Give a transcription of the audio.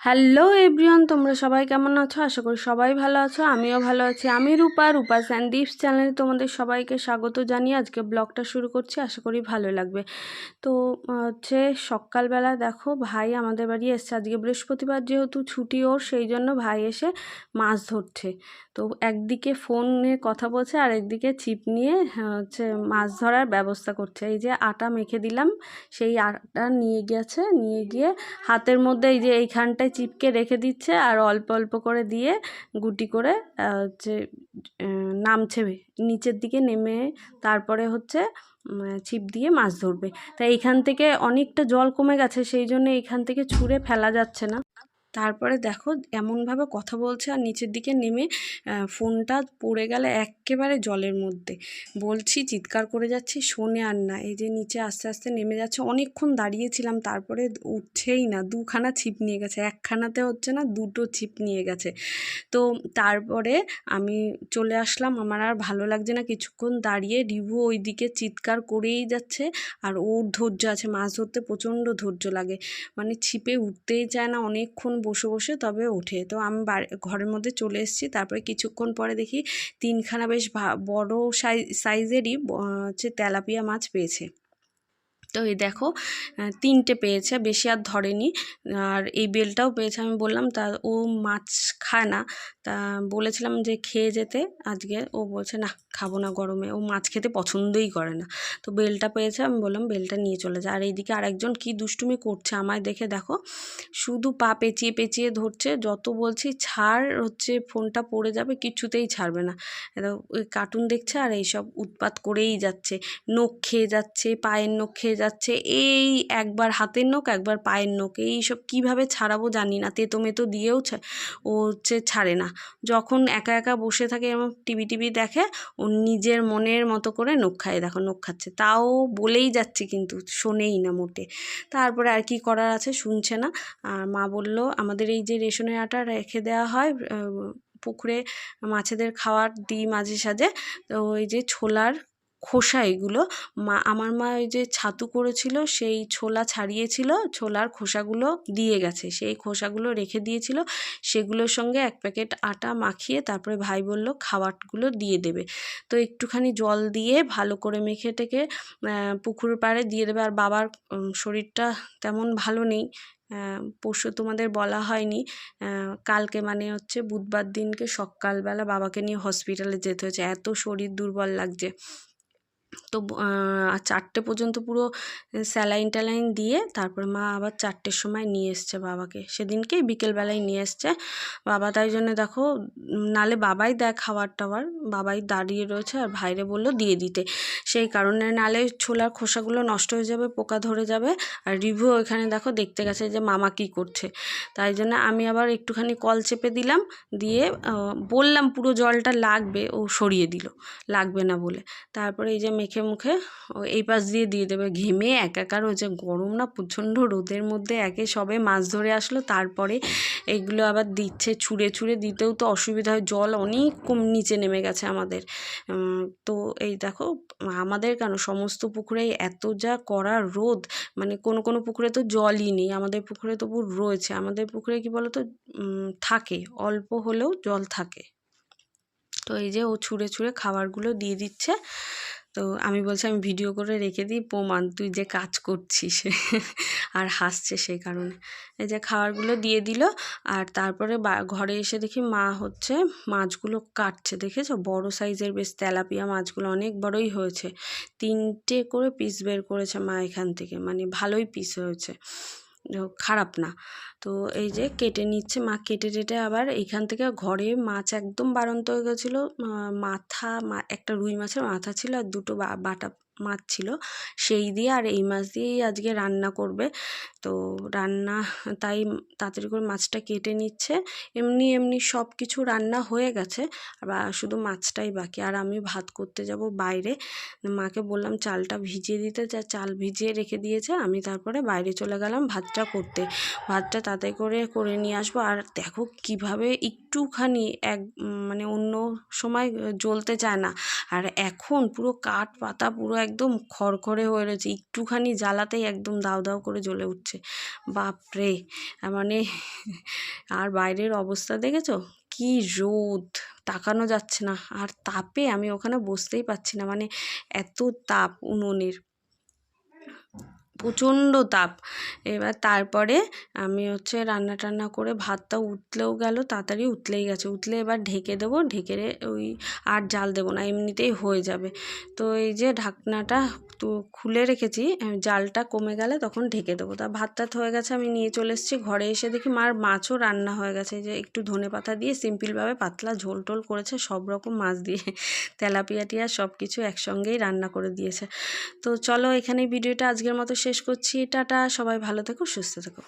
Hello everyone তোমরা সবাই কেমন আছো? আশা করি সবাই ভালো আছো, আমিও ভালো আছি। আমি রূপা রূপা স্যান্ডিপস চ্যানেলে তোমাদের সবাইকে স্বাগত জানিয়ে আজকে ব্লগটা শুরু করছি। আশা করি ভালো লাগবে। তো, হচ্ছে সকালবেলা দেখো, ভাই আমাদের বাড়ি এসছে। আজকে বৃহস্পতিবার যেহেতু ছুটি ওর, সেই জন্য ভাই এসে মাছ ধরছে। তো একদিকে ফোনে কথা বলছে, আর একদিকে ছিপ নিয়ে, হচ্ছে মাছ ধরার ব্যবস্থা করছে। এই যে আটা মেখে দিলাম, সেই আটা নিয়ে গেছে, নিয়ে গিয়ে হাতের মধ্যে এই যে এইখানটায় চিপকে রেখে দিচ্ছে আর অল্প অল্প করে দিয়ে গুটি করে হচ্ছে নামছে নিচের দিকে নেমে তারপরে হচ্ছে ছিপ দিয়ে মাছ ধরবে। তাই এখান থেকে অনেকটা জল কমে গেছে, সেই জন্য এখান থেকে ছুঁড়ে ফেলা যাচ্ছে না। তারপরে দেখো এমনভাবে কথা বলছে আর নিচের দিকে নেমে ফোনটা পড়ে গেলে একেবারে জলের মধ্যে। বলছি, চিৎকার করে যাচ্ছি, শোনে আর না। এই যে নিচে আস্তে আস্তে নেমে যাচ্ছে, অনেকক্ষণ দাঁড়িয়েছিলাম, তারপরে উঠছেই না, দুখানা ছিপ নিয়ে গেছে, একখানাতে হচ্ছে না, দুটো ছিপ নিয়ে গেছে। তো তারপরে আমি চলে আসলাম, আমার আর ভালো লাগছে না, কিছুক্ষণ দাঁড়িয়ে রিভু ওইদিকে চিৎকার করেই যাচ্ছে, আর ওর ধৈর্য আছে, মাছ ধরতে প্রচণ্ড ধৈর্য লাগে। মানে ছিপে উঠতেই চায় না, অনেকক্ষণ বসে বসে তবে ওঠে। তো আমি ঘরের মধ্যে চলে এসেছি। তারপরে কিছুক্ষণ পরে দেখি তিনখানা বেশ বড় সাইজ সাইজেরই হচ্ছে তেলাপিয়া মাছ পেয়েছে। তো এই দেখো তিনটে পেয়েছে, বেশি আর ধরেনি। আর এই বেলটাও পেয়েছে, আমি বললাম, তা ও মাছ খায় না। তা বলেছিলাম যে খেয়ে যেতে, আজকে ও বলছে, না, খাব না গরমে। ও মাছ খেতে পছন্দই করে না। তো বেলটা পেয়েছে, আমি বললাম, বেলটা নিয়ে চলে যা। আর এইদিকে আরেকজন কি দুষ্টুমি করছে আমায় দেখে, দেখো, শুধু পা পেঁচিয়ে পেঁচিয়ে ধরছে, যত বলছি ছাড়, হচ্ছে ফোনটা পড়ে যাবে, কিছুতেই ছাড়বে না। ওই কার্টুন দেখছে, আর এইসব উৎপাত করেই যাচ্ছে। নখ খেয়ে যাচ্ছে, পায়ের নখ খেয়ে যাচ্ছে, এই একবার হাতের নখ, একবার পায়ের নখ এই সব কীভাবে ছাড়াবো জানি না, তেতো মেতো দিয়েও ও হচ্ছে ছাড়ে না। যখন একা একা বসে থাকে এবং টিভি টিভি দেখে, ও নিজের মনের মতো করে নখ খায়, দেখো নখ খাচ্ছে। তাও বলেই যাচ্ছে কিন্তু, শোনেই না মোটে। তারপরে আর কি করার আছে শুনছে না। আর মা বলল, আমাদের এই যে রেশনের আটা রেখে দেওয়া হয় পুকুরে মাছেদের খাওয়ার দিই মাঝে সাঝে তো ওই যে ছোলার খোসা এগুলো। মা, আমার মা ওই যে ছাতু করেছিল, সেই ছোলা ছাড়িয়েছিল, ছোলার খোসাগুলো দিয়ে গেছে। সেই খোসাগুলো রেখে দিয়েছিল, সেগুলোর সঙ্গে এক প্যাকেট আটা মাখিয়ে তারপরে ভাই বলল খাবারগুলো দিয়ে দেবে। তো একটুখানি জল দিয়ে ভালো করে মেখে টেকে পুকুর পাড়ে দিয়ে দেবে। আর বাবার শরীরটা তেমন ভালো নেই পরশু তোমাদের বলা হয়নি কালকে মানে হচ্ছে বুধবার দিনকে সকালবেলা বাবাকে নিয়ে হসপিটালে যেতে হয়েছে। এত শরীর দুর্বল লাগছে। তো চারটে পর্যন্ত পুরো স্যালাইন ট্যালাইন দিয়ে তারপর মা আবার চারটের সময় নিয়ে এসছে বাবাকে। সেদিনকেই বিকেলবেলায় নিয়ে এসছে। বাবা তাই জন্য দেখো নালে বাবাই দেয় খাবার টাবার বাবাই দাঁড়িয়ে রয়েছে আর ভাইরে বলল দিয়ে দিতে। সেই কারণে নালে ছোলার খোসাগুলো নষ্ট হয়ে যাবে, পোকা ধরে যাবে। আর রিভিউ এখানে দেখো দেখতে গেছে যে মামা কী করছে। তাই জন্য আমি আবার একটুখানি কল চেপে দিলাম, দিয়ে বললাম পুরো জলটা লাগবে, ও সরিয়ে দিল। লাগবে না বলে। তারপরে এই যে মেখে মুখে ও এই পাশ দিয়ে দিয়ে দেবে ঘেমে একাকার হয়েছে গরম না প্রচণ্ড রোদের মধ্যে একে সবে মাছ ধরে আসলো। তারপরে এগুলো আবার দিচ্ছে, ছুঁড়ে ছুঁড়ে দিতেও তো অসুবিধা হয়, জল অনেক কম নিচে নেমে গেছে আমাদের। তো এই দেখো, আমাদের কেন সমস্ত পুকুরে এত যা করা রোদ মানে কোনো কোনো পুকুরে তো জলই নেই, আমাদের পুকুরে তবু রয়েছে। আমাদের পুকুরে কি বলো তো থাকে, অল্প হলেও জল থাকে। তো এই যে ও ছুঁড়ে ছুঁড়ে খাবারগুলো দিয়ে দিচ্ছে। তো আমি বলছি, আমি ভিডিও করে রেখে দিই, প্রমাণ তুই যে কাজ করছিস আর হাসছে সেই কারণে। এই যে খাবারগুলো দিয়ে দিল, আর তারপরে ঘরে এসে দেখি মা হচ্ছে মাছগুলো কাটছে, দেখেছ? বড় সাইজের বেশ তেলাপিয়া মাছগুলো, অনেক বড়ই হয়েছে। তিনটে করে পিস বের করেছে মা এখান থেকে মানে ভালোই পিস হয়েছে। খারাপ না। তো এই যে কেটে নিচ্ছে, মা কেটে টেটে আবার এইখান থেকে ঘরে মাছ একদম বাড়ন্ত হয়ে গেছিল। মাথা একটা রুই মাছের মাথা ছিল আর দুটো বাটা মাছ ছিল, সেই দিয়ে আর এই মাছ দিয়েই আজকে রান্না করবে। তো রান্না, তাই তাড়াতাড়ি করে মাছটা কেটে নিচ্ছে। এমনি এমনি সব কিছু রান্না হয়ে গেছে বা- শুধু মাছটাই বাকি। আর আমি ভাত করতে যাব বাইরে। মাকে বললাম, চালটা ভিজিয়ে দিতে যা, চাল ভিজিয়ে রেখে দিয়েছে। আমি তারপরে বাইরে চলে গেলাম ভাতটা করতে। ভাতটা তাতে করে করে নিয়ে আসব। আর দেখো কীভাবে একটুখানি এক মানে অন্য সময় জ্বলতে চায় না। আর এখন পুরো কাঠ পাতা পুরো একদম খড়খড়ে হয়ে রয়েছে। একটুখানি জ্বালাতেই একদম দাও দাও করে জ্বলে উঠছে। বাপরে! মানে আর বাইরের অবস্থা দেখেছ? কি রোদ! তাকানো যাচ্ছে না। আর তাপে আমি ওখানে বসতেই পারছি না। মানে এত তাপ উনুনের। প্রচণ্ড তাপ। এবার তারপরে আমি হচ্ছে রান্না টান্না করে ভাতটা উতলেও গেল, তাড়াতাড়ি উতলেই গেছে। উতলে এবার ঢেকে দেবো, ঢেকে ওই আর জাল দেবো না, এমনিতেই হয়ে যাবে। তো এই যে ঢাকনাটা তো খুলে রেখেছি জালটা কমে গেলে তখন ঢেকে দেবো। তা ভাত টাত হয়ে গেছে, আমি নিয়ে চলে এসেছি ঘরে এসে দেখি মার মাছও রান্না হয়ে গেছে। যে একটু ধনে পাতা দিয়ে সিম্পলভাবে পাতলা ঝোল টোল করেছে, সব রকম মাছ দিয়ে তেলাপিয়া টিয়া সব কিছু একসঙ্গেই রান্না করে দিয়েছে। তো চলো এখানেই ভিডিওটা আজকের মতো শেষ করছি। টাটা সবাই ভালো থেকো সুস্থ থেকো।